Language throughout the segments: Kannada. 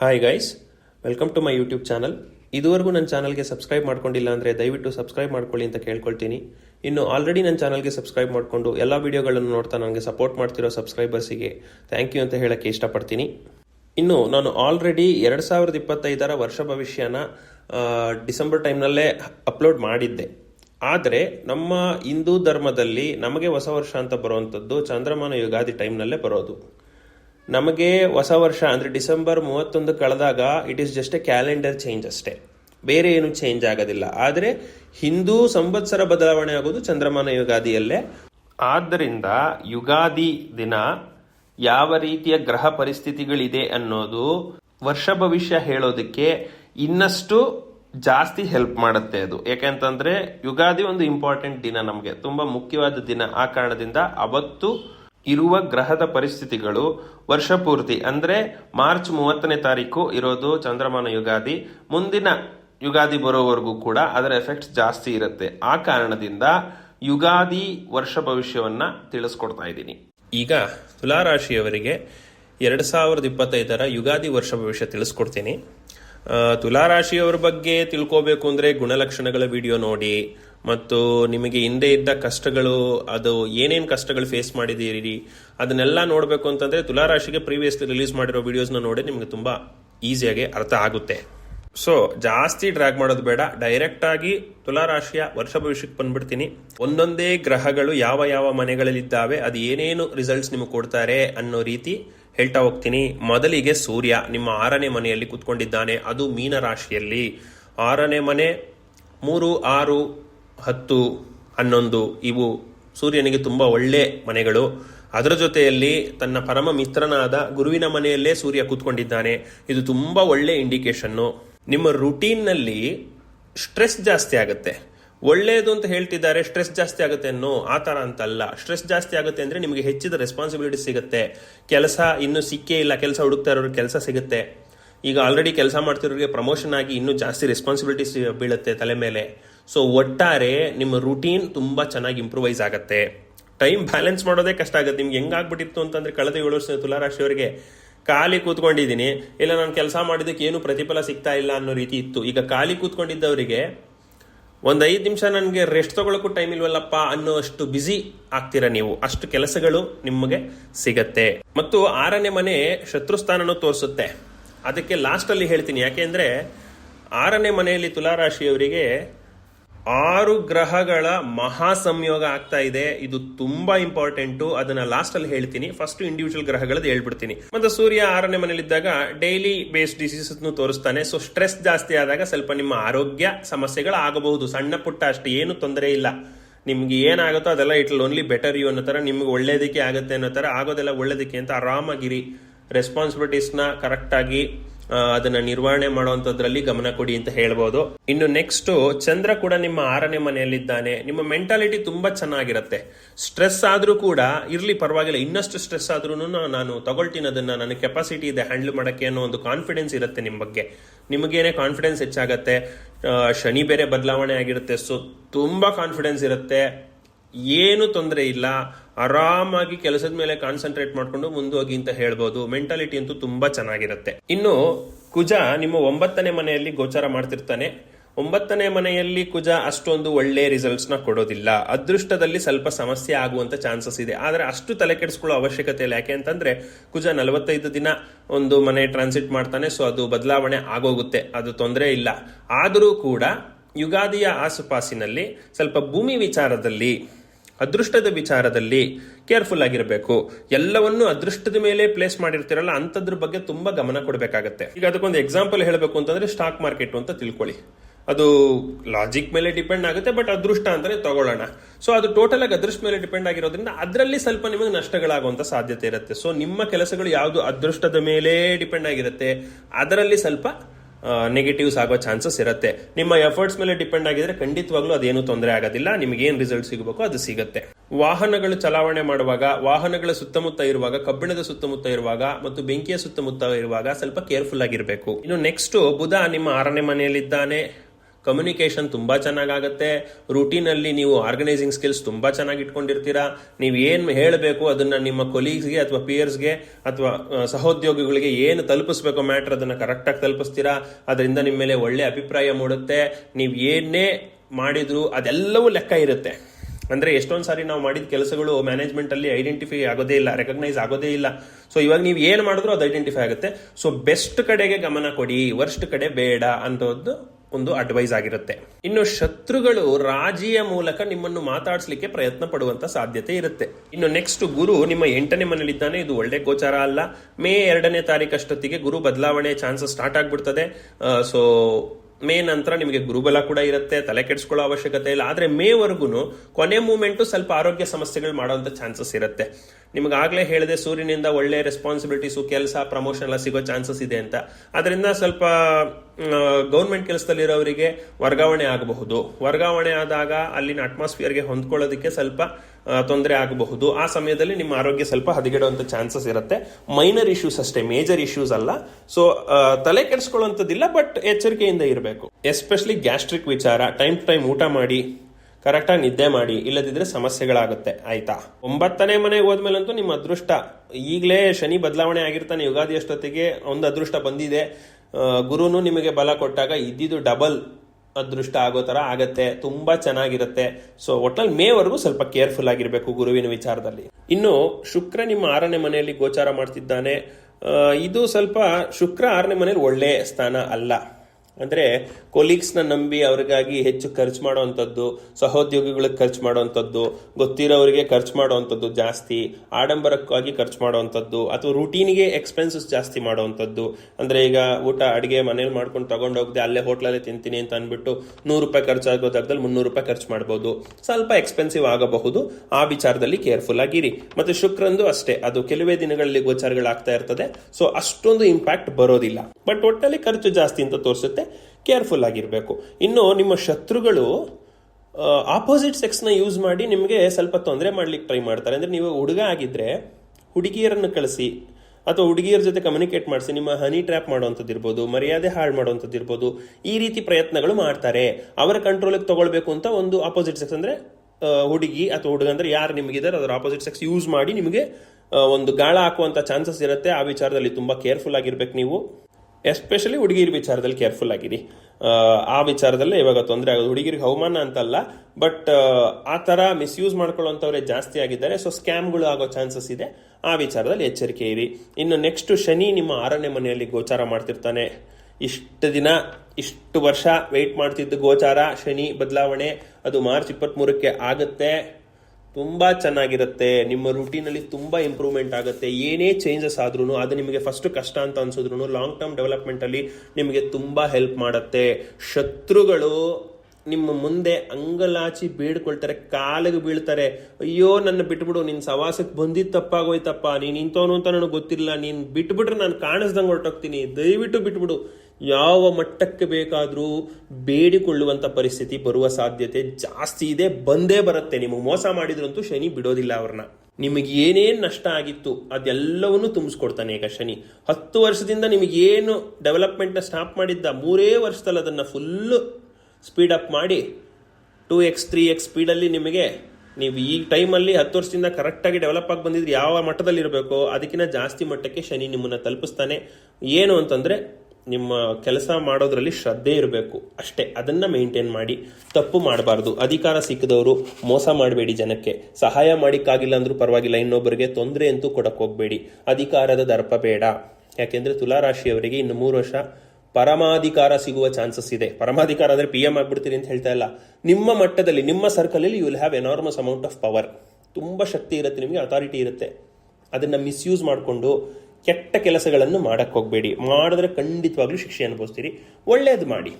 Hi guys welcome to my YouTube channel ಇದುವರೆಗೂ ನನ್ನ ಚಾನಲ್ಗೆ ಸಬ್ಸ್ಕ್ರೈಬ್ ಮಾಡ್ಕೊಂಡಿಲ್ಲ ಅಂದರೆ ದಯವಿಟ್ಟು ಸಬ್ಸ್ಕ್ರೈಬ್ ಮಾಡ್ಕೊಳ್ಳಿ ಅಂತ ಕೇಳ್ಕೊಳ್ತೀನಿ. ಇನ್ನು ಆಲ್ರೆಡಿ ನನ್ನ ಚಾನಲ್ಗೆ ಸಬ್ಸ್ಕ್ರೈಬ್ ಮಾಡಿಕೊಂಡು ಎಲ್ಲ ವೀಡಿಯೋಗಳನ್ನು ನೋಡ್ತಾ ನನಗೆ ಸಪೋರ್ಟ್ ಮಾಡ್ತಿರೋ ಸಬ್ಸ್ಕ್ರೈಬರ್ಸಿಗೆ ಥ್ಯಾಂಕ್ ಯು ಅಂತ ಹೇಳೋಕ್ಕೆ ಇಷ್ಟಪಡ್ತೀನಿ. ಇನ್ನು ನಾನು ಆಲ್ರೆಡಿ ಎರಡು ಸಾವಿರದ ಇಪ್ಪತ್ತೈದರ ವರ್ಷ ಭವಿಷ್ಯನ ಡಿಸೆಂಬರ್ ಟೈಮ್ನಲ್ಲೇ ಅಪ್ಲೋಡ್ ಮಾಡಿದ್ದೆ. ಆದರೆ ನಮ್ಮ ಹಿಂದೂ ಧರ್ಮದಲ್ಲಿ ನಮಗೆ ಹೊಸ ವರ್ಷ ಅಂತ ಬರುವಂಥದ್ದು ಚಂದ್ರಮಾನ ಯುಗಾದಿ ಟೈಮ್ನಲ್ಲೇ ಬರೋದು. ನಮಗೆ ಹೊಸ ವರ್ಷ ಅಂದರೆ ಡಿಸೆಂಬರ್ ಮೂವತ್ತೊಂದು ಕಳೆದಾಗ it is just a calendar change ಅಷ್ಟೇ. ಬೇರೆ ಏನು ಚೇಂಜ್ ಆಗೋದಿಲ್ಲ. ಆದರೆ ಹಿಂದೂ ಸಂವತ್ಸರ ಬದಲಾವಣೆ ಆಗೋದು ಚಂದ್ರಮಾನ ಯುಗಾದಿಯಲ್ಲೇ. ಆದ್ದರಿಂದ ಯುಗಾದಿ ದಿನ ಯಾವ ರೀತಿಯ ಗ್ರಹ ಪರಿಸ್ಥಿತಿಗಳಿದೆ ಅನ್ನೋದು ವರ್ಷ ಭವಿಷ್ಯ ಹೇಳೋದಕ್ಕೆ ಇನ್ನಷ್ಟು ಜಾಸ್ತಿ ಹೆಲ್ಪ್ ಮಾಡುತ್ತೆ ಅದು. ಯಾಕೆಂತಂದ್ರೆ ಯುಗಾದಿ ಒಂದು ಇಂಪಾರ್ಟೆಂಟ್ ದಿನ ನಮಗೆ. ತುಂಬಾ ಮುಖ್ಯವಾದ ದಿನ ಆ ಕಾರಣದಿಂದ ಅವತ್ತು ಇರುವ ಗ್ರಹದ ಪರಿಸ್ಥಿತಿಗಳು ವರ್ಷ ಪೂರ್ತಿ ಅಂದ್ರೆ ಮಾರ್ಚ್ ಮೂವತ್ತನೇ ತಾರೀಕು ಇರೋದು ಚಂದ್ರಮಾನ ಯುಗಾದಿ. ಮುಂದಿನ ಯುಗಾದಿ ಬರೋವರೆಗೂ ಕೂಡ ಅದರ ಎಫೆಕ್ಟ್ಸ್ ಜಾಸ್ತಿ ಇರುತ್ತೆ. ಆ ಕಾರಣದಿಂದ ಯುಗಾದಿ ವರ್ಷ ಭವಿಷ್ಯವನ್ನ ತಿಳಿಸ್ಕೊಡ್ತಾ ಇದ್ದೀನಿ. ಈಗ ತುಲಾರಾಶಿಯವರಿಗೆ ಎರಡು ಸಾವಿರದ ಇಪ್ಪತ್ತೈದರ ಯುಗಾದಿ ವರ್ಷ ಭವಿಷ್ಯ ತಿಳಿಸ್ಕೊಡ್ತೀನಿ. ತುಲಾ ತುಲಾರಾಶಿಯವರ ಬಗ್ಗೆ ತಿಳ್ಕೋಬೇಕು ಅಂದ್ರೆ ಗುಣಲಕ್ಷಣಗಳ ವಿಡಿಯೋ ನೋಡಿ. ಮತ್ತು ನಿಮಗೆ ಹಿಂದೆ ಇದ್ದ ಕಷ್ಟಗಳು, ಅದು ಏನೇನು ಕಷ್ಟಗಳು ಫೇಸ್ ಮಾಡಿದ್ದೀರಿ, ಅದನ್ನೆಲ್ಲ ನೋಡಬೇಕು ಅಂತಂದ್ರೆ ತುಲಾರಾಶಿಗೆ ಪ್ರೀವಿಯಸ್ಲಿ ರಿಲೀಸ್ ಮಾಡಿರೋ ವಿಡಿಯೋಸ್ನ ನೋಡಿ ನಿಮಗೆ ತುಂಬಾ ಈಸಿಯಾಗಿ ಅರ್ಥ ಆಗುತ್ತೆ. ಸೊ ಜಾಸ್ತಿ ಡ್ರ್ಯಾಗ್ ಮಾಡೋದು ಬೇಡ. ಡೈರೆಕ್ಟ್ ಆಗಿ ತುಲಾರಾಶಿಯ ವರ್ಷ ಭವಿಷ್ಯಕ್ಕೆ ಬಂದ್ಬಿಡ್ತೀನಿ. ಒಂದೊಂದೇ ಗ್ರಹಗಳು ಯಾವ ಯಾವ ಮನೆಗಳಲ್ಲಿದ್ದಾವೆ, ಅದು ಏನೇನು ರಿಸಲ್ಟ್ಸ್ ನಿಮಗೆ ಕೊಡ್ತಾರೆ ಅನ್ನೋ ರೀತಿ ಹೇಳ್ತಾ ಹೋಗ್ತೀನಿ. ಮೊದಲಿಗೆ ಸೂರ್ಯ, ನಿಮ್ಮ ಆರನೇ ಮನೆಯಲ್ಲಿ ಕುತ್ಕೊಂಡಿದ್ದಾನೆ. ಅದು ಮೀನ ರಾಶಿಯಲ್ಲಿ ಆರನೇ ಮನೆ, ಮೂರು, ಆರು ಹತ್ತು, ಹನ್ನೊಂದು, ಇವು ಸೂರ್ಯನಿಗೆ ತುಂಬ ಒಳ್ಳೆ ಮನೆಗಳು. ಅದರ ಜೊತೆಯಲ್ಲಿ ತನ್ನ ಪರಮ ಮಿತ್ರನಾದ ಗುರುವಿನ ಮನೆಯಲ್ಲೇ ಸೂರ್ಯ ಕೂತ್ಕೊಂಡಿದ್ದಾನೆ. ಇದು ತುಂಬ ಒಳ್ಳೆ ಇಂಡಿಕೇಶನ್ನು ನಿಮ್ಮ ರುಟೀನ್ನಲ್ಲಿ ಸ್ಟ್ರೆಸ್ ಜಾಸ್ತಿ ಆಗುತ್ತೆ. ಒಳ್ಳೆಯದು ಅಂತ ಹೇಳ್ತಿದ್ದಾರೆ, ಸ್ಟ್ರೆಸ್ ಜಾಸ್ತಿ ಆಗುತ್ತೆ ಅನ್ನೋ ಆ ಥರ ಅಂತಲ್ಲ. ಸ್ಟ್ರೆಸ್ ಜಾಸ್ತಿ ಆಗುತ್ತೆ ಅಂದ್ರೆ ನಿಮಗೆ ಹೆಚ್ಚಿದ ರೆಸ್ಪಾನ್ಸಿಬಿಲಿಟಿ ಸಿಗುತ್ತೆ. ಕೆಲಸ ಇನ್ನು ಸಿಕ್ಕೇ ಇಲ್ಲ, ಕೆಲಸ ಹುಡುಕ್ತಾ ಇರೋರಿಗೆ ಕೆಲಸ ಸಿಗುತ್ತೆ. ಈಗ ಆಲ್ರೆಡಿ ಕೆಲಸ ಮಾಡ್ತಿರೋರಿಗೆ ಪ್ರಮೋಷನ್ ಆಗಿ ಇನ್ನೂ ಜಾಸ್ತಿ ರೆಸ್ಪಾನ್ಸಿಬಿಲಿಟೀಸ್ ಬೀಳುತ್ತೆ ತಲೆ ಮೇಲೆ. ಸೊ ಒಟ್ಟಾರೆ ನಿಮ್ಮ ರುಟೀನ್ ತುಂಬಾ ಚೆನ್ನಾಗಿ ಇಂಪ್ರೂವೈಸ್ ಆಗುತ್ತೆ. ಟೈಮ್ ಬ್ಯಾಲೆನ್ಸ್ ಮಾಡೋದೇ ಕಷ್ಟ ಆಗುತ್ತೆ. ನಿಮ್ಗೆ ಹೆಂಗಾಗ್ಬಿಟ್ಟಿತ್ತು ಅಂತಂದ್ರೆ ಕಳೆದ ಏಳು ವರ್ಷದ ತುಲಾರಾಶಿಯವರಿಗೆ ಖಾಲಿ ಕೂತ್ಕೊಂಡಿದ್ದೀನಿ. ಇಲ್ಲ, ನಾನು ಕೆಲಸ ಮಾಡಿದ್ದಕ್ಕೆ ಏನು ಪ್ರತಿಫಲ ಸಿಗ್ತಾ ಇಲ್ಲ ಅನ್ನೋ ರೀತಿ ಇತ್ತು. ಈಗ ಖಾಲಿ ಕೂತ್ಕೊಂಡಿದ್ದವರಿಗೆ ಒಂದು ಐದು ನಿಮಿಷ ನನಗೆ ರೆಸ್ಟ್ ತಗೊಳಕ್ಕೂ ಟೈಮ್ ಇಲ್ವಲ್ಲಪ್ಪ ಅನ್ನೋ ಅಷ್ಟು ಬ್ಯುಸಿ ಆಗ್ತೀರಾ ನೀವು? ಅಷ್ಟು ಕೆಲಸಗಳು ನಿಮಗೆ ಸಿಗತ್ತೆ. ಮತ್ತು ಆರನೇ ಮನೆ ಶತ್ರುಸ್ಥಾನನೂ ತೋರಿಸುತ್ತೆ. ಅದಕ್ಕೆ ಲಾಸ್ಟಲ್ಲಿ ಹೇಳ್ತೀನಿ. ಯಾಕೆಂದರೆ ಆರನೇ ಮನೆಯಲ್ಲಿ ತುಲಾರಾಶಿಯವರಿಗೆ ಆರು ಗ್ರಹಗಳ ಮಹಾ ಸಂಯೋಗ ಆಗ್ತಾ ಇದೆ. ಇದು ತುಂಬಾ ಇಂಪಾರ್ಟೆಂಟು. ಅದನ್ನ ಲಾಸ್ಟ್ ಅಲ್ಲಿ ಹೇಳ್ತೀನಿ. ಫಸ್ಟ್ ಇಂಡಿವಿಜುವಲ್ ಗ್ರಹಗಳದ್ದು ಹೇಳ್ಬಿಡ್ತೀನಿ. ಮತ್ತೆ ಸೂರ್ಯ ಆರನೇ ಮನೇಲಿದ್ದಾಗ ಡೈಲಿ ಬೇಸ್ಡ್ ಡಿಸೀಸಸ್ ತೋರಿಸ್ತಾನೆ. ಸೊ ಸ್ಟ್ರೆಸ್ ಜಾಸ್ತಿ ಆದಾಗ ಸ್ವಲ್ಪ ನಿಮ್ಮ ಆರೋಗ್ಯ ಸಮಸ್ಯೆಗಳು ಆಗಬಹುದು. ಸಣ್ಣ ಪುಟ್ಟ ಅಷ್ಟು ಏನು ತೊಂದರೆ ಇಲ್ಲ. ನಿಮ್ಗೆ ಏನಾಗುತ್ತೋ ಅದೆಲ್ಲ ಇಟ್ ಓನ್ಲಿ ಬೆಟರ್ ಯು ಅನ್ನೋ ತರ ನಿಮ್ಗೆ ಒಳ್ಳೇದಕ್ಕೆ ಆಗುತ್ತೆ ಅನ್ನೋ ತರ ಆಗೋದೆಲ್ಲ ಒಳ್ಳೇದಕ್ಕೆ ಅಂತ ಆರಾಮಾಗಿರಿ. ರೆಸ್ಪಾನ್ಸಿಬಿಲಿಟೀಸ್ನ ಕರೆಕ್ಟ್ ಆಗಿ ಆ, ಅದನ್ನ ನಿರ್ವಹಣೆ ಮಾಡುವಂತದ್ರಲ್ಲಿ ಗಮನ ಕೊಡಿ ಅಂತ ಹೇಳ್ಬೋದು. ಇನ್ನು ನೆಕ್ಸ್ಟ್ ಚಂದ್ರ ಕೂಡ ನಿಮ್ಮ ಆರನೇ ಮನೆಯಲ್ಲಿದ್ದಾನೆ. ನಿಮ್ಮ ಮೆಂಟಾಲಿಟಿ ತುಂಬಾ ಚೆನ್ನಾಗಿರುತ್ತೆ. ಸ್ಟ್ರೆಸ್ ಆದ್ರೂ ಕೂಡ ಇರ್ಲಿ ಪರವಾಗಿಲ್ಲ, ಇನ್ನಷ್ಟು ಸ್ಟ್ರೆಸ್ ಆದ್ರೂ ನಾನು ತಗೊಳ್ತೀನಿ ಅದನ್ನ. ನನ್ನ ಕೆಪಾಸಿಟಿ ಇದೆ ಹ್ಯಾಂಡಲ್ ಮಾಡಕ್ಕೆ ಅನ್ನೋ ಒಂದು ಕಾನ್ಫಿಡೆನ್ಸ್ ಇರುತ್ತೆ ನಿಮ್ಮ ಬಗ್ಗೆ. ನಿಮಗೇನೆ ಕಾನ್ಫಿಡೆನ್ಸ್ ಹೆಚ್ಚಾಗತ್ತೆ? ಶನಿ ಬೇರೆ ಬದಲಾವಣೆ ಆಗಿರುತ್ತೆ ಸೊ ತುಂಬಾ ಕಾನ್ಫಿಡೆನ್ಸ್ ಇರುತ್ತೆ. ಏನು ತೊಂದರೆ ಇಲ್ಲ. ಆರಾಮಾಗಿ ಕೆಲಸದ ಮೇಲೆ ಕಾನ್ಸಂಟ್ರೇಟ್ ಮಾಡಿಕೊಂಡು ಮುಂದೋಗಿ ಅಂತ ಹೇಳ್ಬೋದು. ಮೆಂಟಾಲಿಟಿ ಅಂತೂ ತುಂಬಾ ಚೆನ್ನಾಗಿರುತ್ತೆ. ಇನ್ನು ಕುಜ ನಿಮ್ಮ ಒಂಬತ್ತನೇ ಮನೆಯಲ್ಲಿ ಗೋಚಾರ ಮಾಡ್ತಿರ್ತಾನೆ. ಒಂಬತ್ತನೇ ಮನೆಯಲ್ಲಿ ಕುಜ ಅಷ್ಟೊಂದು ಒಳ್ಳೆ ರಿಸಲ್ಟ್ಸ್ನ ಕೊಡೋದಿಲ್ಲ. ಅದೃಷ್ಟದಲ್ಲಿ ಸ್ವಲ್ಪ ಸಮಸ್ಯೆ ಆಗುವಂತ ಚಾನ್ಸಸ್ ಇದೆ. ಆದ್ರೆ ಅಷ್ಟು ತಲೆ ಕೆಡಿಸ್ಕೊಳ್ಳೋ ಅವಶ್ಯಕತೆ ಇಲ್ಲ ಯಾಕೆ ಅಂತಂದ್ರೆ ಕುಜ ನಲವತ್ತೈದು ದಿನ ಒಂದು ಮನೆ ಟ್ರಾನ್ಸಿಟ್ ಮಾಡ್ತಾನೆ ಸೊ ಅದು ಬದಲಾವಣೆ ಆಗೋಗುತ್ತೆ. ಅದು ತೊಂದರೆ ಇಲ್ಲ. ಆದರೂ ಕೂಡ ಯುಗಾದಿಯ ಆಸುಪಾಸಿನಲ್ಲಿ ಸ್ವಲ್ಪ ಭೂಮಿ ವಿಚಾರದಲ್ಲಿ ಅದೃಷ್ಟದ ವಿಚಾರದಲ್ಲಿ ಕೇರ್ಫುಲ್ ಆಗಿರಬೇಕು. ಎಲ್ಲವನ್ನೂ ಅದೃಷ್ಟದ ಮೇಲೆ ಪ್ಲೇಸ್ ಮಾಡಿರ್ತೀರಲ್ಲ ಅಂತದ್ರ ಬಗ್ಗೆ ತುಂಬಾ ಗಮನ ಕೊಡಬೇಕಾಗತ್ತೆ. ಈಗ ಅದಕ್ಕೊಂದು ಎಕ್ಸಾಂಪಲ್ ಹೇಳಬೇಕು ಅಂತಂದ್ರೆ ಸ್ಟಾಕ್ ಮಾರ್ಕೆಟ್ ಅಂತ ತಿಳ್ಕೊಳ್ಳಿ. ಅದು ಲಾಜಿಕ್ ಮೇಲೆ ಡಿಪೆಂಡ್ ಆಗುತ್ತೆ, ಬಟ್ ಅದೃಷ್ಟ ಅಂದ್ರೆ ತಗೊಳ್ಳೋಣ. ಸೊ ಅದು ಟೋಟಲ್ ಆಗಿ ಅದೃಷ್ಟ ಮೇಲೆ ಡಿಪೆಂಡ್ ಆಗಿರೋದ್ರಿಂದ ಅದರಲ್ಲಿ ಸ್ವಲ್ಪ ನಿಮಗೆ ನಷ್ಟಗಳಾಗುವಂತ ಸಾಧ್ಯತೆ ಇರುತ್ತೆ. ಸೊ ನಿಮ್ಮ ಕೆಲಸಗಳು ಯಾವುದು ಅದೃಷ್ಟದ ಮೇಲೆ ಡಿಪೆಂಡ್ ಆಗಿರುತ್ತೆ, ಅದರಲ್ಲಿ ಸ್ವಲ್ಪ ನೆಗೆಟಿವ್ಸ್ ಆಗೋ ಚಾನ್ಸಸ್ ಇರುತ್ತೆ. ನಿಮ್ಮ ಎಫರ್ಟ್ಸ್ ಮೇಲೆ ಡಿಪೆಂಡ್ ಆಗಿದ್ರೆ ಖಂಡಿತವಾಗ್ಲೂ ಅದೇನು ತೊಂದರೆ ಆಗೋದಿಲ್ಲ. ನಿಮ್ಗೆ ಏನ್ ರಿಸಲ್ಟ್ ಸಿಗಬೇಕು ಅದು ಸಿಗುತ್ತೆ. ವಾಹನಗಳು ಚಲಾವಣೆ ಮಾಡುವಾಗ, ವಾಹನಗಳ ಸುತ್ತಮುತ್ತ ಇರುವಾಗ, ಕಬ್ಬಿಣದ ಸುತ್ತಮುತ್ತ ಇರುವಾಗ ಮತ್ತು ಬೆಂಕಿಯ ಸುತ್ತಮುತ್ತ ಇರುವಾಗ ಸ್ವಲ್ಪ ಕೇರ್ಫುಲ್ ಆಗಿರಬೇಕು. ಇನ್ನು ನೆಕ್ಸ್ಟ್ ಬುಧ ನಿಮ್ಮ ಆರನೇ ಮನೆಯಲ್ಲಿದ್ದಾನೆ. ಕಮ್ಯುನಿಕೇಶನ್ ತುಂಬಾ ಚೆನ್ನಾಗಾಗುತ್ತೆ. ರೂಟೀನಲ್ಲಿ ನೀವು ಆರ್ಗನೈಸಿಂಗ್ ಸ್ಕಿಲ್ಸ್ ತುಂಬಾ ಚೆನ್ನಾಗಿ ಇಟ್ಕೊಂಡಿರ್ತೀರಾ ನೀವು ಏನು ಹೇಳಬೇಕು ಅದನ್ನ ನಿಮ್ಮ ಕೊಲೀಗ್ಸ್ಗೆ ಅಥವಾ ಪಿಯರ್ಸ್ಗೆ ಅಥವಾ ಸಹೋದ್ಯೋಗಿಗಳಿಗೆ ಏನು ತಲುಪಿಸ್ಬೇಕು ಮ್ಯಾಟ್ರ್ ಅದನ್ನ ಕರೆಕ್ಟಾಗಿ ತಲುಪಿಸ್ತೀರಾ. ಅದರಿಂದ ನಿಮ್ಮ ಮೇಲೆ ಒಳ್ಳೆ ಅಭಿಪ್ರಾಯ ಮೂಡುತ್ತೆ. ನೀವು ಏನೇ ಮಾಡಿದ್ರು ಅದೆಲ್ಲವೂ ಲೆಕ್ಕ ಇರುತ್ತೆ. ಅಂದ್ರೆ ಎಷ್ಟೊಂದು ಸಾರಿ ನಾವು ಮಾಡಿದ ಕೆಲಸಗಳು ಮ್ಯಾನೇಜ್ಮೆಂಟ್ ಅಲ್ಲಿ ಐಡೆಂಟಿಫೈ ಆಗೋದೇ ಇಲ್ಲ ರೆಕಗ್ನೈಸ್ ಆಗೋದೇ ಇಲ್ಲ. ಸೊ ಇವಾಗ ನೀವು ಏನು ಮಾಡಿದ್ರು ಅದು ಐಡೆಂಟಿಫೈ ಆಗುತ್ತೆ. ಸೊ ಬೆಸ್ಟ್ ಕಡೆಗೆ ಗಮನ ಕೊಡಿ ವರ್ಸ್ಟ್ ಕಡೆ ಬೇಡ ಅಂತದ್ದು ಒಂದು ಅಡ್ವೈಸ್ ಆಗಿರುತ್ತೆ. ಇನ್ನು ಶತ್ರುಗಳು ರಾಜಿಯ ಮೂಲಕ ನಿಮ್ಮನ್ನು ಮಾತಾಡಿಸ್ಲಿಕ್ಕೆ ಪ್ರಯತ್ನ ಪಡುವಂತ ಸಾಧ್ಯತೆ ಇರುತ್ತೆ. ಇನ್ನು ನೆಕ್ಸ್ಟ್ ಗುರು ನಿಮ್ಮ ಎಂಟನೇ ಮನೇಲಿದ್ದಾನೆ ಇದು ಒಳ್ಳೆ ಗೋಚಾರ ಅಲ್ಲ. ಮೇ ಎರಡನೇ ತಾರೀಕಷ್ಟೊತ್ತಿಗೆ ಗುರು ಬದಲಾವಣೆ ಚಾನ್ಸಸ್ ಸ್ಟಾರ್ಟ್ ಆಗ್ಬಿಡ್ತದೆ. ಸೊ ಮೇ ನಂತರ ನಿಮಗೆ ಗುರುಬಲ ಕೂಡ ಇರುತ್ತೆ, ತಲೆ ಕೆಡಿಸ್ಕೊಳ್ಳೋ ಅವಶ್ಯಕತೆ ಇಲ್ಲ. ಆದ್ರೆ ಮೇವರೆಗೂ ಕೊನೆ ಮೂಮೆಂಟು ಸ್ವಲ್ಪ ಆರೋಗ್ಯ ಸಮಸ್ಯೆಗಳು ಮಾಡುವಂತ ಚಾನ್ಸಸ್ ಇರುತ್ತೆ. ನಿಮ್ಗೆ ಆಗ್ಲೇ ಹೇಳಿದೆ, ಸೂರ್ಯನಿಂದ ಒಳ್ಳೆ ರೆಸ್ಪಾನ್ಸಿಬಿಲಿಟೀಸು ಕೆಲಸ ಪ್ರಮೋಷನ್ ಎಲ್ಲ ಸಿಗೋ ಚಾನ್ಸಸ್ ಇದೆ ಅಂತ. ಅದರಿಂದ ಸ್ವಲ್ಪ ಗೌರ್ಮೆಂಟ್ ಕೆಲಸದಲ್ಲಿರೋರಿಗೆ ವರ್ಗಾವಣೆ ಆಗಬಹುದು. ವರ್ಗಾವಣೆ ಆದಾಗ ಅಲ್ಲಿನ ಅಟ್ಮಾಸ್ಫಿಯರ್ಗೆ ಹೊಂದ್ಕೊಳ್ಳೋದಕ್ಕೆ ಸ್ವಲ್ಪ ತೊಂದರೆ ಆಗಬಹುದು. ಆ ಸಮಯದಲ್ಲಿ ನಿಮ್ಮ ಆರೋಗ್ಯ ಸ್ವಲ್ಪ ಹದಗೆಡುವಂಥ ಚಾನ್ಸಸ್ ಇರುತ್ತೆ. ಮೈನರ್ ಇಶ್ಯೂಸ್ ಅಷ್ಟೇ ಮೇಜರ್ ಇಶ್ಯೂಸ್ ಅಲ್ಲ. ಸೊ ತಲೆ ಕೆಡಿಸ್ಕೊಳ್ಳುವಂಥದ್ದಿಲ್ಲ ಬಟ್ ಎಚ್ಚರಿಕೆಯಿಂದ ಇರಬೇಕು. ಎಸ್ಪೆಷಲಿ ಗ್ಯಾಸ್ಟ್ರಿಕ್ ವಿಚಾರ ಟೈಮ್ ಟು ಟೈಮ್ ಊಟ ಮಾಡಿ ಕರೆಕ್ಟಾಗಿ ನಿದ್ದೆ ಮಾಡಿ, ಇಲ್ಲದಿದ್ರೆ ಸಮಸ್ಯೆಗಳಾಗುತ್ತೆ. ಆಯ್ತಾ? ಒಂಬತ್ತನೇ ಮನೆಗೆ ಹೋದ್ಮೇಲಂತೂ ನಿಮ್ಮ ಅದೃಷ್ಟ. ಈಗಲೇ ಶನಿ ಬದಲಾವಣೆ ಆಗಿರ್ತಾನೆ, ಯುಗಾದಿ ಅಷ್ಟೊತ್ತಿಗೆ ಒಂದು ಅದೃಷ್ಟ ಬಂದಿದೆ. ಗುರುನು ನಿಮಗೆ ಬಲ ಕೊಟ್ಟಾಗ ಇದ್ದಿದ್ದು ಡಬಲ್ ಅದೃಷ್ಟ ಆಗೋ ಥರ ಆಗತ್ತೆ, ತುಂಬಾ ಚೆನ್ನಾಗಿರುತ್ತೆ. ಸೊ ಒಟ್ನಲ್ಲಿ ಮೇವರೆಗೂ ಸ್ವಲ್ಪ ಕೇರ್ಫುಲ್ ಆಗಿರಬೇಕು ಗುರುವಿನ ವಿಚಾರದಲ್ಲಿ. ಇನ್ನು ಶುಕ್ರ ನಿಮ್ಮ ಆರನೇ ಮನೆಯಲ್ಲಿ ಗೋಚಾರ ಮಾಡ್ತಿದ್ದಾನೆ. ಇದು ಸ್ವಲ್ಪ ಶುಕ್ರ ಆರನೇ ಮನೆಯಲ್ಲಿ ಒಳ್ಳೆ ಸ್ಥಾನ ಅಲ್ಲ. ಅಂದ್ರೆ ಕೊಲೀಗ್ಸ್ನ ನಂಬಿ ಅವ್ರಿಗಾಗಿ ಹೆಚ್ಚು ಖರ್ಚು ಮಾಡುವಂಥದ್ದು, ಸಹೋದ್ಯೋಗಿಗಳಿಗೆ ಖರ್ಚು ಮಾಡುವಂಥದ್ದು, ಗೊತ್ತಿರೋರಿಗೆ ಖರ್ಚು ಮಾಡುವಂಥದ್ದು ಜಾಸ್ತಿ, ಆಡಂಬರಕ್ಕಾಗಿ ಖರ್ಚು ಮಾಡುವಂಥದ್ದು, ಅಥವಾ ರೂಟೀನಿಗೆ ಎಕ್ಸ್ಪೆನ್ಸಸ್ ಜಾಸ್ತಿ ಮಾಡುವಂಥದ್ದು. ಅಂದ್ರೆ ಈಗ ಊಟ, ಅಡಿಗೆ, ಮನೇಲಿ ಮಾಡ್ಕೊಂಡು ತಗೊಂಡು ಹೋಗದೆ ಅಲ್ಲೇ ಹೋಟ್ಲಲ್ಲೇ ತಿಂತೀನಿ ಅಂತ ಅಂದ್ಬಿಟ್ಟು ನೂರು ರೂಪಾಯಿ ಖರ್ಚಾಗೋ ಜಾಗದಲ್ಲಿ ಮುನ್ನೂರು ರೂಪಾಯಿ ಖರ್ಚು ಮಾಡ್ಬೋದು. ಸ್ವಲ್ಪ ಎಕ್ಸ್ಪೆನ್ಸಿವ್ ಆಗಬಹುದು. ಆ ವಿಚಾರದಲ್ಲಿ ಕೇರ್ಫುಲ್ ಆಗಿರಿ. ಮತ್ತೆ ಶುಕ್ರಂದು ಅಷ್ಟೇ, ಅದು ಕೆಲವೇ ದಿನಗಳಲ್ಲಿ ಗೋಚಾರಗಳಾಗ್ತಾ ಇರ್ತದೆ. ಸೊ ಅಷ್ಟೊಂದು ಇಂಪ್ಯಾಕ್ಟ್ ಬರೋದಿಲ್ಲ. ಬಟ್ ಒಟ್ಟಲ್ಲಿ ಖರ್ಚು ಜಾಸ್ತಿ ಅಂತ ತೋರಿಸುತ್ತೆ. ಕೇರ್ಫುಲ್ ಆಗಿರಬೇಕು. ಇನ್ನು ನಿಮ್ಮ ಶತ್ರುಗಳು ಆಪೋಸಿಟ್ ಸೆಕ್ಸ್ನ ಯೂಸ್ ಮಾಡಿ ನಿಮಗೆ ಸ್ವಲ್ಪ ತೊಂದರೆ ಮಾಡ್ಲಿಕ್ಕೆ ಟ್ರೈ ಮಾಡ್ತಾರೆ. ಅಂದ್ರೆ ನೀವು ಹುಡುಗ ಆಗಿದ್ರೆ ಹುಡುಗಿಯರನ್ನು ಕಳಿಸಿ, ಅಥವಾ ಹುಡುಗಿಯರ ಜೊತೆ ಕಮ್ಯುನಿಕೇಟ್ ಮಾಡಿಸಿ, ನಿಮ್ಮ ಹನಿ ಟ್ರ್ಯಾಪ್ ಮಾಡುವಂಥದ್ದು ಇರ್ಬೋದು, ಮರ್ಯಾದೆ ಹಾಳು ಮಾಡುವಂಥದ್ದು ಇರ್ಬೋದು, ಈ ರೀತಿ ಪ್ರಯತ್ನಗಳು ಮಾಡ್ತಾರೆ. ಅವರ ಕಂಟ್ರೋಲಿಗೆ ತಗೊಳ್ಬೇಕು ಅಂತ ಒಂದು ಆಪೋಸಿಟ್ ಸೆಕ್ಸ್ ಅಂದ್ರೆ ಹುಡುಗಿ ಅಥವಾ ಹುಡುಗ ಅಂದ್ರೆ ಯಾರು ನಿಮಗಿದ್ದಾರೆ ಅದರ ಆಪೋಸಿಟ್ ಸೆಕ್ಸ್ ಯೂಸ್ ಮಾಡಿ ನಿಮಗೆ ಒಂದು ಗಾಳ ಹಾಕುವಂತ ಚಾನ್ಸಸ್ ಇರುತ್ತೆ. ಆ ವಿಚಾರದಲ್ಲಿ ತುಂಬಾ ಕೇರ್ಫುಲ್ ಆಗಿರ್ಬೇಕು ನೀವು. ಎಸ್ಪೆಷಲಿ ಹುಡುಗಿರ ವಿಚಾರದಲ್ಲಿ ಕೇರ್ಫುಲ್ ಆಗಿರಿ. ಆ, ವಿಚಾರದಲ್ಲೇ ಇವಾಗ ತೊಂದರೆ ಆಗೋದು. ಹುಡುಗಿರಿಗೆ ಹವಾಮಾನ ಅಂತಲ್ಲ ಬಟ್ ಆ ತರ ಮಿಸ್ಯೂಸ್ ಮಾಡ್ಕೊಳ್ಳೋಂಥವ್ರೆ ಜಾಸ್ತಿ ಆಗಿದ್ದಾರೆ. ಸೊ ಸ್ಕ್ಯಾಮ್ಗಳು ಆಗೋ ಚಾನ್ಸಸ್ ಇದೆ. ಆ ವಿಚಾರದಲ್ಲಿ ಎಚ್ಚರಿಕೆ ಇರಿ. ಇನ್ನು ನೆಕ್ಸ್ಟ್ ಶನಿ ನಿಮ್ಮ ಆರನೇ ಮನೆಯಲ್ಲಿ ಗೋಚಾರ ಮಾಡ್ತಿರ್ತಾನೆ. ಇಷ್ಟು ದಿನ ಇಷ್ಟು ವರ್ಷ ವೆಯ್ಟ್ ಮಾಡ್ತಿದ್ದ ಗೋಚಾರ. ಶನಿ ಬದಲಾವಣೆ ಅದು ಮಾರ್ಚ್ ಇಪ್ಪತ್ಮೂರಕ್ಕೆ ಆಗುತ್ತೆ. ತುಂಬಾ ಚೆನ್ನಾಗಿರುತ್ತೆ. ನಿಮ್ಮ ರೂಟೀನಲ್ಲಿ ತುಂಬಾ ಇಂಪ್ರೂವ್ಮೆಂಟ್ ಆಗುತ್ತೆ. ಏನೇ ಚೇಂಜಸ್ ಆದ್ರೂ ಅದು ನಿಮಗೆ ಫಸ್ಟ್ ಕಷ್ಟ ಅಂತ ಅನ್ಸಿದ್ರು ಲಾಂಗ್ ಟರ್ಮ್ ಡೆವಲಪ್ಮೆಂಟ್ ಅಲ್ಲಿ ನಿಮಗೆ ತುಂಬಾ ಹೆಲ್ಪ್ ಮಾಡುತ್ತೆ. ಶತ್ರುಗಳು ನಿಮ್ಮ ಮುಂದೆ ಅಂಗಲಾಚಿ ಬೀಳ್ಕೊಳ್ತಾರೆ, ಕಾಲಿಗೆ ಬೀಳ್ತಾರೆ. ಅಯ್ಯೋ, ನನ್ನ ಬಿಟ್ಬಿಡು ನಿನ್ನ ಸವಾಸಕ್ಕೆ ಬಂದಿದ್ದು ತಪ್ಪಾಗೋಯ್ತಪ್ಪ. ನೀನು ಇಂಥವನು ಅಂತ ನನಗೆ ಗೊತ್ತಿಲ್ಲ. ನೀನು ಬಿಟ್ಬಿಟ್ರೆ ನಾನು ಕಾಣಿಸ್ದಂಗೆ ಹೊರಟೋಗ್ತೀನಿ. ದಯವಿಟ್ಟು ಬಿಟ್ಬಿಡು. ಯಾವ ಮಟ್ಟಕ್ಕೆ ಬೇಕಾದರೂ ಬೇಡಿಕೊಳ್ಳುವಂಥ ಪರಿಸ್ಥಿತಿ ಬರುವ ಸಾಧ್ಯತೆ ಜಾಸ್ತಿ ಇದೆ, ಬಂದೇ ಬರುತ್ತೆ. ನಿಮಗೆ ಮೋಸ ಮಾಡಿದ್ರಂತೂ ಶನಿ ಬಿಡೋದಿಲ್ಲ ಅವ್ರನ್ನ. ನಿಮಗೆ ಏನೇನು ನಷ್ಟ ಆಗಿತ್ತು ಅದೆಲ್ಲವನ್ನೂ ತುಂಬಿಸ್ಕೊಡ್ತಾನೆ ಈಗ ಶನಿ. ಹತ್ತು ವರ್ಷದಿಂದ ನಿಮಗೆ ಏನು ಡೆವಲಪ್ಮೆಂಟ್ ಸ್ಟಾಪ್ ಮಾಡಿದ್ದ, ಮೂರೇ ವರ್ಷದಲ್ಲಿ ಅದನ್ನು ಫುಲ್ಲು ಅಪ್ ಮಾಡಿ ಟೂ ಎಕ್ಸ್ ತ್ರೀ ಎಕ್ಸ್ ಸ್ಪೀಡಲ್ಲಿ ನಿಮಗೆ, ನೀವು ಈ ಟೈಮಲ್ಲಿ ಹತ್ತು ವರ್ಷದಿಂದ ಕರೆಕ್ಟಾಗಿ ಡೆವಲಪ್ ಆಗಿ ಬಂದಿದ್ರೆ ಯಾವ ಮಟ್ಟದಲ್ಲಿ ಇರಬೇಕೋ ಅದಕ್ಕಿಂತ ಜಾಸ್ತಿ ಮಟ್ಟಕ್ಕೆ ಶನಿ ನಿಮ್ಮನ್ನು ತಲುಪಿಸ್ತಾನೆ. ಏನು ಅಂತಂದ್ರೆ ನಿಮ್ಮ ಕೆಲಸ ಮಾಡೋದ್ರಲ್ಲಿ ಶ್ರದ್ಧೆ ಇರಬೇಕು. ಅಷ್ಟೇ, ಅದನ್ನ ಮೇಂಟೈನ್ ಮಾಡಿ, ತಪ್ಪು ಮಾಡಬಾರ್ದು. ಅಧಿಕಾರ ಸಿಕ್ಕದವರು ಮೋಸ ಮಾಡಬೇಡಿ ಜನಕ್ಕೆ. ಸಹಾಯ ಮಾಡಿಕ್ಕಾಗಿಲ್ಲ ಅಂದ್ರೂ ಪರವಾಗಿಲ್ಲ, ಇನ್ನೊಬ್ಬರಿಗೆ ತೊಂದರೆ ಅಂತೂ ಕೊಡಕ್ ಹೋಗ್ಬೇಡಿ. ಅಧಿಕಾರದ ದರ್ಪ ಬೇಡ. ಯಾಕೆಂದ್ರೆ ತುಲಾರಾಶಿಯವರಿಗೆ ಇನ್ನು ಮೂರು ವರ್ಷ ಪರಮಾಧಿಕಾರ ಸಿಗುವ ಚಾನ್ಸಸ್ ಇದೆ. ಪರಮಾಧಿಕಾರ ಅಂದ್ರೆ ಪಿ ಎಂ ಆಗ್ಬಿಡ್ತೀರಿ ಅಂತ ಹೇಳ್ತಾ ಇಲ್ಲ. ನಿಮ್ಮ ಮಟ್ಟದಲ್ಲಿ, ನಿಮ್ಮ ಸರ್ಕಲ್ ಅಲ್ಲಿ you will have enormous amount of power ತುಂಬಾ ಶಕ್ತಿ ಇರುತ್ತೆ ನಿಮಗೆ ಅಥಾರಿಟಿ ಇರುತ್ತೆ. ಅದನ್ನ ಮಿಸ್ಯೂಸ್ ಮಾಡಿಕೊಂಡು ಕೆಟ್ಟ ಕೆಲಸಗಳನ್ನು ಮಾಡಕ್ಕೆ ಹೋಗಬೇಡಿ. ಮಾಡಿದ್ರೆ ಖಂಡಿತವಾಗ್ಲೂ ಶಿಕ್ಷೆ ಅನುಭವಿಸ್ತೀರಿ. ಒಳ್ಳೇದು ಮಾಡಿ.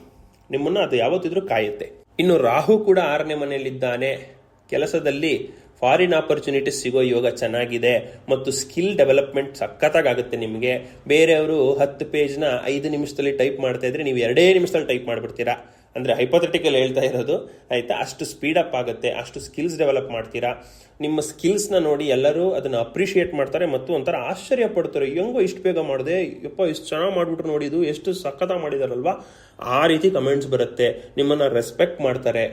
ನಿಮ್ಮನ್ನು ಅದು ಯಾವತ್ತಿದ್ರೂ ಕಾಯುತ್ತೆ. ಇನ್ನು ರಾಹು ಕೂಡ ಆರನೇ ಮನೆಯಲ್ಲಿದ್ದಾನೆ. ಕೆಲಸದಲ್ಲಿ ಫಾರಿನ್ ಆಪರ್ಚುನಿಟಿ ಸಿಗೋ ಯೋಗ ಚೆನ್ನಾಗಿದೆ. ಮತ್ತು ಸ್ಕಿಲ್ ಡೆವಲಪ್ಮೆಂಟ್ ಸಖತ್ತಾಗುತ್ತೆ ನಿಮಗೆ. ಬೇರೆಯವರು ಹತ್ತು ಪೇಜ್ನ ಐದು ನಿಮಿಷದಲ್ಲಿ ಟೈಪ್ ಮಾಡ್ತಾ ಇದ್ರೆ ನೀವು ಎರಡೇ ನಿಮಿಷದಲ್ಲಿ ಟೈಪ್ ಮಾಡ್ಬಿಡ್ತೀರಾ. ಅಂದರೆ ಹೈಪೋಥೆಟಿಕಲ್ ಹೇಳ್ತಾ ಇರೋದು, ಆಯಿತಾ? ಅಷ್ಟು ಸ್ಪೀಡ್ ಅಪ್ ಆಗುತ್ತೆ, ಅಷ್ಟು ಸ್ಕಿಲ್ಸ್ ಡೆವಲಪ್ ಮಾಡ್ತೀರಾ? ನಿಮ್ಮ ಸ್ಕಿಲ್ಸ್ನ ನೋಡಿ ಎಲ್ಲರೂ ಅದನ್ನು ಅಪ್ರಿಷಿಯೇಟ್ ಮಾಡ್ತಾರೆ ಮತ್ತು ಒಂಥರ ಆಶ್ಚರ್ಯ ಪಡ್ತಾರೆ. ಹೆಂಗೋ ಇಷ್ಟು ಬೇಗ ಮಾಡಿದೆ, ಯಪ್ಪ, ಇಷ್ಟು ಚೆನ್ನಾಗಿ ಮಾಡಿಬಿಟ್ರು ನೋಡಿ ಎಷ್ಟು ಸಖತ ಮಾಡಿದಾರಲ್ವಾ? ಆ ರೀತಿ ಕಮೆಂಟ್ಸ್ ಬರುತ್ತೆ. ನಿಮ್ಮನ್ನು ರೆಸ್ಪೆಕ್ಟ್ ಮಾಡ್ತಾರೆ.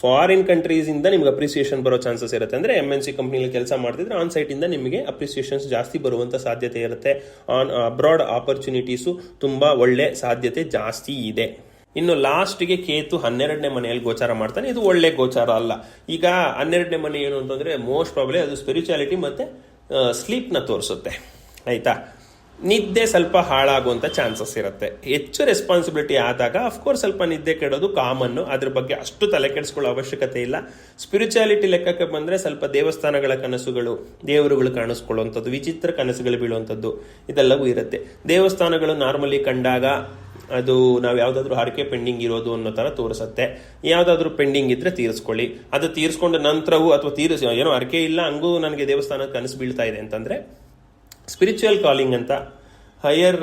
ಫಾರಿನ್ ಕಂಟ್ರೀಸಿಂದ ನಿಮ್ಗೆ ಅಪ್ರಿಸಿಯೇಷನ್ ಬರೋ ಚಾನ್ಸಸ್ ಇರುತ್ತೆ. ಅಂದರೆ ಎಂ ಎನ್ ಸಿ ಕಂಪ್ನಿಲಿ ಕೆಲಸ ಮಾಡ್ತಿದ್ರೆ ಆನ್ ಸೈಟಿಂದ ನಿಮಗೆ ಅಪ್ರಿಸಿಯೇಷನ್ಸ್ ಜಾಸ್ತಿ ಬರುವಂಥ ಸಾಧ್ಯತೆ ಇರುತ್ತೆ. ಆನ್ ಅಬ್ರಾಡ್ ಆಪರ್ಚುನಿಟೀಸು ತುಂಬ ಒಳ್ಳೆ ಸಾಧ್ಯತೆ ಜಾಸ್ತಿ ಇದೆ. ಇನ್ನು ಲಾಸ್ಟ್ಗೆ ಕೇತು ಹನ್ನೆರಡನೇ ಮನೆಯಲ್ಲಿ ಗೋಚಾರ ಮಾಡ್ತಾನೆ. ಇದು ಒಳ್ಳೆ ಗೋಚಾರ ಅಲ್ಲ. ಈಗ ಹನ್ನೆರಡನೇ ಮನೆ ಏನು ಅಂತಂದ್ರೆ ಮೋಸ್ಟ್ ಪ್ರಾಬ್ಲಿ ಅದು ಸ್ಪಿರಿಚುಯಾಲಿಟಿ ಮತ್ತೆ ಸ್ಲೀಪ್ನ ತೋರಿಸುತ್ತೆ. ಆಯ್ತಾ? ನಿದ್ದೆ ಸ್ವಲ್ಪ ಹಾಳಾಗುವಂಥ ಚಾನ್ಸಸ್ ಇರುತ್ತೆ. ಹೆಚ್ಚು ರೆಸ್ಪಾನ್ಸಿಬಿಲಿಟಿ ಆದಾಗ ಅಫ್ಕೋರ್ಸ್ ಸ್ವಲ್ಪ ನಿದ್ದೆ ಕೆಡೋದು ಕಾಮನ್ನು. ಅದ್ರ ಬಗ್ಗೆ ಅಷ್ಟು ತಲೆ ಕೆಡಿಸ್ಕೊಳ್ಳೋ ಅವಶ್ಯಕತೆ ಇಲ್ಲ. ಸ್ಪಿರಿಚುಯಾಲಿಟಿ ಲೆಕ್ಕಕ್ಕೆ ಬಂದ್ರೆ ಸ್ವಲ್ಪ ದೇವಸ್ಥಾನಗಳ ಕನಸುಗಳು, ದೇವರುಗಳು ಕಾಣಿಸ್ಕೊಳ್ಳುವಂಥದ್ದು, ವಿಚಿತ್ರ ಕನಸುಗಳು ಬೀಳುವಂಥದ್ದು, ಇದೆಲ್ಲವೂ ಇರುತ್ತೆ. ದೇವಸ್ಥಾನಗಳು ನಾರ್ಮಲಿ ಕಂಡಾಗ ಅದು ನಾವು ಯಾವುದಾದ್ರೂ ಹರಕೆ ಪೆಂಡಿಂಗ್ ಇರೋದು ಅನ್ನೋ ತರ ತೋರಿಸುತ್ತೆ. ಯಾವುದಾದ್ರೂ ಪೆಂಡಿಂಗ್ ಇದ್ದರೆ ತೀರಿಸ್ಕೊಳ್ಳಿ. ಅದು ತೀರಿಸ್ಕೊಂಡ ನಂತರವೂ ಅಥವಾ ತೀರಿಸ, ಏನೋ ಹರಕೆ ಇಲ್ಲ, ಹಂಗೂ ನನಗೆ ದೇವಸ್ಥಾನ ಕನಸು ಬೀಳ್ತಾ ಇದೆ ಅಂತಂದರೆ ಸ್ಪಿರಿಚುವಲ್ ಕಾಲಿಂಗ್ ಅಂತ ಹೈಯರ್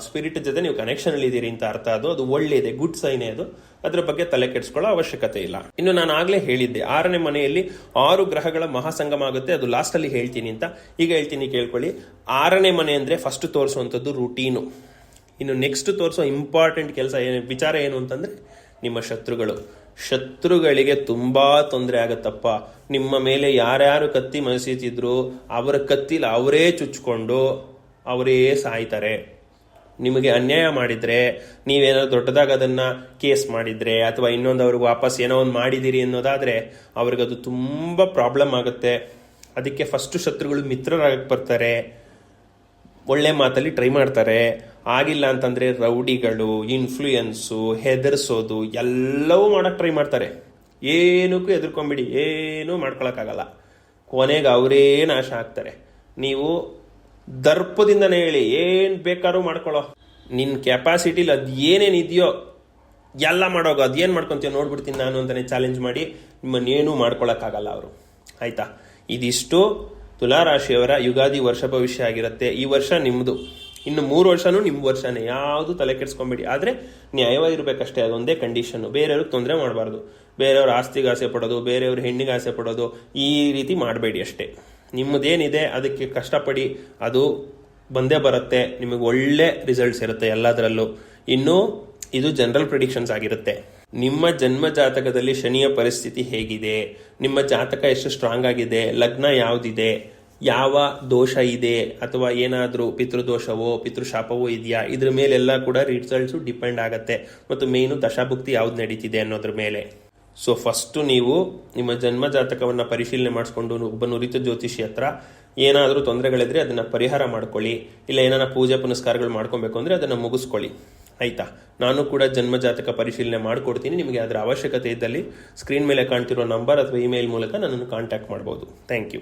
ಸ್ಪಿರಿಟ್ ಜೊತೆ ನೀವು ಕನೆಕ್ಷನ್ ಅಲ್ಲಿ ಇದ್ದೀರಿ ಅಂತ ಅರ್ಥ. ಅದು ಅದು ಒಳ್ಳೆಯದೆ ಗುಡ್ ಸೈನೇ ಅದು. ಅದ್ರ ಬಗ್ಗೆ ತಲೆ ಕೆಡಿಸ್ಕೊಳ್ಳೋ ಅವಶ್ಯಕತೆ ಇಲ್ಲ. ಇನ್ನು ನಾನು ಆಗ್ಲೇ ಹೇಳಿದ್ದೆ, ಆರನೇ ಮನೆಯಲ್ಲಿ ಆರು ಗ್ರಹಗಳ ಮಹಾಸಂಗಮ ಆಗುತ್ತೆ. ಅದು ಲಾಸ್ಟಲ್ಲಿ ಹೇಳ್ತೀನಿ ಅಂತ. ಈಗ ಹೇಳ್ತೀನಿ ಕೇಳ್ಕೊಳ್ಳಿ. ಆರನೇ ಮನೆ ಅಂದ್ರೆ ಫಸ್ಟ್ ತೋರಿಸುವಂಥದ್ದು ರೂಟೀನು ಇನ್ನು ನೆಕ್ಸ್ಟ್ ತೋರಿಸೋ ಇಂಪಾರ್ಟೆಂಟ್ ಕೆಲಸ ಏನು, ವಿಚಾರ ಏನು ಅಂತಂದ್ರೆ ನಿಮ್ಮ ಶತ್ರುಗಳು. ಶತ್ರುಗಳಿಗೆ ತುಂಬಾ ತೊಂದರೆ ಆಗತ್ತಪ್ಪ. ನಿಮ್ಮ ಮೇಲೆ ಯಾರ್ಯಾರು ಕತ್ತಿ ಮಸಿತಿದ್ರು ಅವರ ಕತ್ತಿಲಿ ಅವರೇ ಚುಚ್ಕೊಂಡು ಅವರೇ ಸಾಯ್ತಾರೆ. ನಿಮಗೆ ಅನ್ಯಾಯ ಮಾಡಿದ್ರೆ, ನೀವೇನಾದ್ರು ದೊಡ್ಡದಾಗ ಅದನ್ನ ಕೇಸ್ ಮಾಡಿದ್ರೆ, ಅಥವಾ ಇನ್ನೊಂದು ಅವ್ರಿಗೆ ವಾಪಸ್ ಏನೋ ಒಂದು ಮಾಡಿದಿರಿ ಅನ್ನೋದಾದ್ರೆ, ಅವ್ರಿಗದು ತುಂಬಾ ಪ್ರಾಬ್ಲಮ್ ಆಗುತ್ತೆ. ಅದಕ್ಕೆ ಫಸ್ಟ್ ಶತ್ರುಗಳು ಮಿತ್ರರಾಗಕ್ಕೆ ಬರ್ತಾರೆ. ಒಳ್ಳೆ ಮಾತಲ್ಲಿ ಟ್ರೈ ಮಾಡ್ತಾರೆ. ಆಗಿಲ್ಲ ಅಂತಂದ್ರೆ ರೌಡಿಗಳು ಇನ್ಫ್ಲೂಯೆನ್ಸು ಹೆದರ್ಸೋದು, ಎಲ್ಲವೂ ಮಾಡಕ್ ಟ್ರೈ ಮಾಡ್ತಾರೆ. ಏನಕ್ಕೂ ಎದುರ್ಕೊಂಬಿಡಿ ಏನೂ ಮಾಡ್ಕೊಳಕ್ಕಾಗಲ್ಲ. ಕೊನೆಗೆ ಅವರೇ ನಾಶ ಆಗ್ತಾರೆ. ನೀವು ದರ್ಪದಿಂದನೇ ಹೇಳಿ, ಏನ್ ಬೇಕಾದ್ರೂ ಮಾಡ್ಕೊಳ್ಳೋ. ನಿನ್ನ ಕೆಪಾಸಿಟಿಲಿ ಅದು ಏನೇನ್ ಇದೆಯೋ, ಎಲ್ಲ ಮಾಡೋಗ ಏನು ಮಾಡ್ಕೊಂತೀಯ ನೋಡ್ಬಿಡ್ತೀನಿ ನಾನು ಅಂತಾನೆ ಚಾಲೆಂಜ್ ಮಾಡಿ, ನಿಮ್ಮನ್ನೇನೂ ಮಾಡ್ಕೊಳಕ್ಕಾಗಲ್ಲ ಅವರು. ಆಯ್ತಾ? ಇದಿಷ್ಟು. ತುಲಾರಾಶಿಯವರ ಯುಗಾದಿ ವರ್ಷ ಭವಿಷ್ಯ ಆಗಿರುತ್ತೆ. ಈ ವರ್ಷ ನಿಮ್ಮದು ಇನ್ನು ಮೂರು ವರ್ಷನೂ ನಿಮ್ಮ ವರ್ಷನೇ. ಯಾವುದು ತಲೆ ಕೆಡಿಸ್ಕೊಂಬೇಡಿ ಆದರೆ ನ್ಯಾಯವಾಗಿರಬೇಕಷ್ಟೇ. ಅದೊಂದೇ ಕಂಡೀಷನ್ನು ಬೇರೆಯವ್ರಿಗೆ ತೊಂದರೆ ಮಾಡಬಾರ್ದು. ಬೇರೆಯವ್ರ ಆಸ್ತಿಗೆ ಆಸೆ ಪಡೋದು, ಬೇರೆಯವ್ರ ಹೆಣ್ಣಿಗೆ ಆಸೆ ಪಡೋದು, ಈ ರೀತಿ ಮಾಡಬೇಡಿ ಅಷ್ಟೇ. ನಿಮ್ಮದೇನಿದೆ, ಅದಕ್ಕೆ ಕಷ್ಟಪಡಿ ಅದು ಬಂದೇ ಬರುತ್ತೆ. ನಿಮಗೆ ಒಳ್ಳೆ ರಿಸಲ್ಟ್ಸ್ ಇರುತ್ತೆ ಎಲ್ಲದರಲ್ಲೂ. ಇನ್ನು ಇದು ಜನರಲ್ ಪ್ರಿಡಿಕ್ಷನ್ಸ್ ಆಗಿರುತ್ತೆ. ನಿಮ್ಮ ಜನ್ಮ ಜಾತಕದಲ್ಲಿ ಶನಿಯ ಪರಿಸ್ಥಿತಿ ಹೇಗಿದೆ? ನಿಮ್ಮ ಜಾತಕ ಎಷ್ಟು ಸ್ಟ್ರಾಂಗ್ ಆಗಿದೆ? ಲಗ್ನ ಯಾವ್ದಿದೆ? ಯಾವ ದೋಷ ಇದೆ ಅಥವಾ ಏನಾದರೂ ಪಿತೃದೋಷವೋ, ಪಿತೃಶಾಪವೋ ಇದೆಯಾ? ಇದ್ರ ಮೇಲೆಲ್ಲ ಕೂಡ ರಿಸಲ್ಟ್ಸು ಡಿಪೆಂಡ್ ಆಗುತ್ತೆ. ಮತ್ತು ಮೇನು ದಶಾಭುಕ್ತಿ ಯಾವ್ದು ನಡೀತಿದೆ ಅನ್ನೋದ್ರ ಮೇಲೆ. ಸೊ ಫಸ್ಟು ನೀವು ನಿಮ್ಮ ಜನ್ಮ ಜಾತಕವನ್ನು ಪರಿಶೀಲನೆ ಮಾಡಿಸ್ಕೊಂಡು ಒಬ್ಬ ನುರಿತ ಜ್ಯೋತಿಷಿ ಹತ್ರ ಏನಾದರೂ ತೊಂದರೆಗಳಿದ್ರೆ ಅದನ್ನ ಪರಿಹಾರ ಮಾಡ್ಕೊಳ್ಳಿ. ಇಲ್ಲ ಏನಾರ ಪೂಜೆ ಪುನಸ್ಕಾರಗಳು ಮಾಡ್ಕೊಬೇಕು ಅಂದ್ರೆ ಅದನ್ನ ಮುಗಿಸ್ಕೊಳ್ಳಿ. ಆಯ್ತಾ? ನಾನು ಕೂಡ ಜನ್ಮ ಜಾತಕ ಪರಿಶೀಲನೆ ಮಾಡಿಕೊಡ್ತೀನಿ. ನಿಮಗೆ ಅದರ ಅವಶ್ಯಕತೆ ಇದ್ದಲ್ಲಿ ಸ್ಕ್ರೀನ್ ಮೇಲೆ ಕಾಣ್ತಿರೋ ನಂಬರ್ ಅಥವಾ ಇಮೇಲ್ ಮೂಲಕ ನನ್ನನ್ನು ಕಾಂಟ್ಯಾಕ್ಟ್ ಮಾಡ್ಬೋದು. Thank you